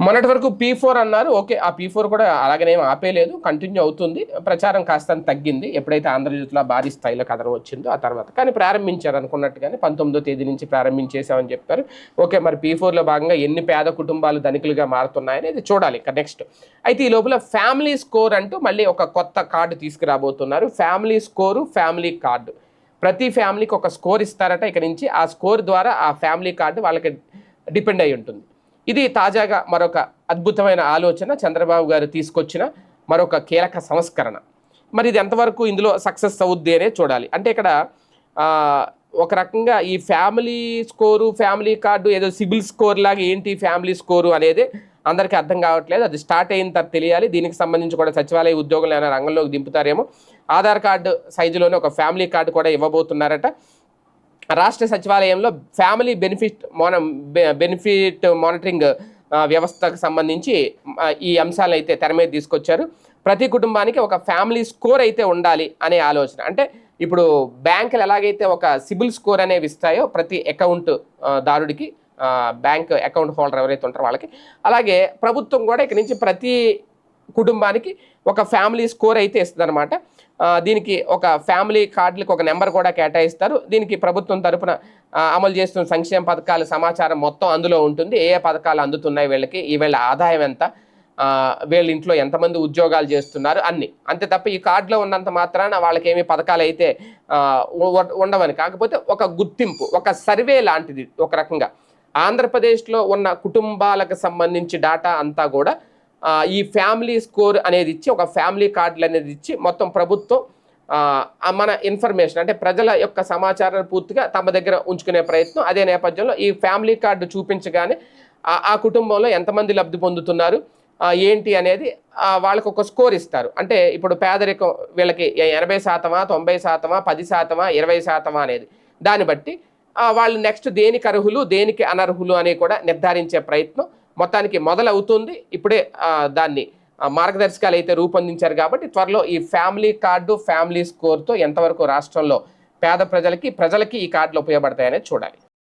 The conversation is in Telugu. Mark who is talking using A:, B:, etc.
A: మొన్నటి వరకు పీ ఫోర్ అన్నారు. ఓకే ఆ పీ ఫోర్ కూడా అలాగనే ఆపేయలేదు కంటిన్యూ అవుతుంది. ప్రచారం కాస్త తగ్గింది. ఎప్పుడైతే ఆంధ్రజ్యోతిలో భారీ స్థాయిలో కథనం వచ్చిందో ఆ తర్వాత. కానీ ప్రారంభించారు అనుకున్నట్టుగానే పంతొమ్మిదో తేదీ నుంచి ప్రారంభించేసామని చెప్పారు. ఓకే మరి పీ ఫోర్లో భాగంగా ఎన్ని పేద కుటుంబాలు ధనికులుగా మారుతున్నాయని ఇది చూడాలి ఇక నెక్స్ట్ అయితే ఈ లోపల ఫ్యామిలీ స్కోర్ అంటూ మళ్ళీ ఒక కొత్త కార్డు తీసుకురాబోతున్నారు. ఫ్యామిలీ స్కోరు ఫ్యామిలీ కార్డు ప్రతి ఫ్యామిలీకి ఒక స్కోర్ ఇస్తారట ఇక నుంచి. ఆ స్కోర్ ద్వారా ఆ ఫ్యామిలీ కార్డు వాళ్ళకి డిపెండ్ అయి ఉంటుంది. ఇది తాజాగా మరొక అద్భుతమైన ఆలోచన చంద్రబాబు గారు తీసుకొచ్చిన మరొక కీలక సంస్కరణ. మరి ఇది ఎంతవరకు ఇందులో సక్సెస్ అవుద్ది అనే చూడాలి. అంటే ఇక్కడ ఒక రకంగా ఈ ఫ్యామిలీ స్కోరు ఫ్యామిలీ కార్డు ఏదో సిబిల్ స్కోర్ లాగా ఏంటి ఫ్యామిలీ స్కోరు అనేది అందరికీ అర్థం కావట్లేదు. అది స్టార్ట్ అయిన తర్వాత తెలియాలి. దీనికి సంబంధించి కూడా సచివాలయ ఉద్యోగులు ఏమైనా రంగంలోకి దింపుతారేమో. ఆధార్ కార్డు సైజులోనే ఒక ఫ్యామిలీ కార్డు కూడా ఇవ్వబోతున్నారట. రాష్ట్ర సచివాలయంలో ఫ్యామిలీ బెనిఫిట్ మోన బెనిఫిట్ మానిటరింగ్ వ్యవస్థకు సంబంధించి ఈ అంశాలు అయితే తెర మీద తీసుకొచ్చారు. ప్రతి కుటుంబానికి ఒక ఫ్యామిలీ స్కోర్ అయితే ఉండాలి అనే ఆలోచన. అంటే ఇప్పుడు బ్యాంకులు ఎలాగైతే ఒక సిబిల్ స్కోర్ అనేవి ఇస్తాయో ప్రతి అకౌంట్ దారుడికి బ్యాంక్ అకౌంట్ హోల్డర్ ఎవరైతే ఉంటారో వాళ్ళకి అలాగే ప్రభుత్వం కూడా ఇక్కడి నుంచి ప్రతి కుటుంబానికి ఒక ఫ్యామిలీ స్కోర్ అయితే ఇస్తుంది దీనికి ఒక ఫ్యామిలీ కార్డులకు ఒక నెంబర్ కూడా కేటాయిస్తారు. దీనికి ప్రభుత్వం తరపున అమలు చేస్తున్న సంక్షేమ పథకాల సమాచారం మొత్తం అందులో ఉంటుంది. ఏ ఏ పథకాలు అందుతున్నాయి వీళ్ళకి ఈవేళ ఆదాయం ఎంత? వీళ్ళ ఇంట్లో ఎంతమంది ఉద్యోగాలు చేస్తున్నారు? అన్ని. అంతే తప్ప ఈ కార్డులో ఉన్నంత మాత్రాన వాళ్ళకి ఏమి పథకాలు అయితే ఉండవని. కాకపోతే ఒక గుర్తింపు ఒక సర్వే లాంటిది ఒక రకంగా. ఆంధ్రప్రదేశ్లో ఉన్న కుటుంబాలకు సంబంధించి డాటా అంతా కూడా ఈ ఫ్యామిలీ స్కోర్ అనేది ఇచ్చి ఒక ఫ్యామిలీ కార్డులు అనేది ఇచ్చి మొత్తం ప్రభుత్వం మన ఇన్ఫర్మేషన్ అంటే ప్రజల యొక్క సమాచారాన్ని పూర్తిగా తమ దగ్గర ఉంచుకునే ప్రయత్నం. అదే నేపథ్యంలో ఈ ఫ్యామిలీ కార్డు చూపించగానే ఆ కుటుంబంలో ఎంతమంది లబ్ధి పొందుతున్నారు ఏంటి అనేది వాళ్ళకు ఒక స్కోర్ ఇస్తారు. అంటే ఇప్పుడు పేదరికం వీళ్ళకి ఎనభై శాతమా తొంభై శాతమా పది శాతమా ఇరవై శాతమా అనేది. దాన్ని బట్టి వాళ్ళు నెక్స్ట్ దేనికి అర్హులు దేనికి అనర్హులు అని కూడా నిర్ధారించే ప్రయత్నం. మొత్తానికి మొదలవుతుంది. ఇప్పుడే దాన్ని మార్గదర్శకాలు అయితే రూపొందించారు కాబట్టి త్వరలో ఈ ఫ్యామిలీ కార్డు ఫ్యామిలీ స్కోర్తో ఎంతవరకు రాష్ట్రంలో పేద ప్రజలకి ప్రజలకి ఈ కార్డులు ఉపయోగపడతాయనేది చూడాలి.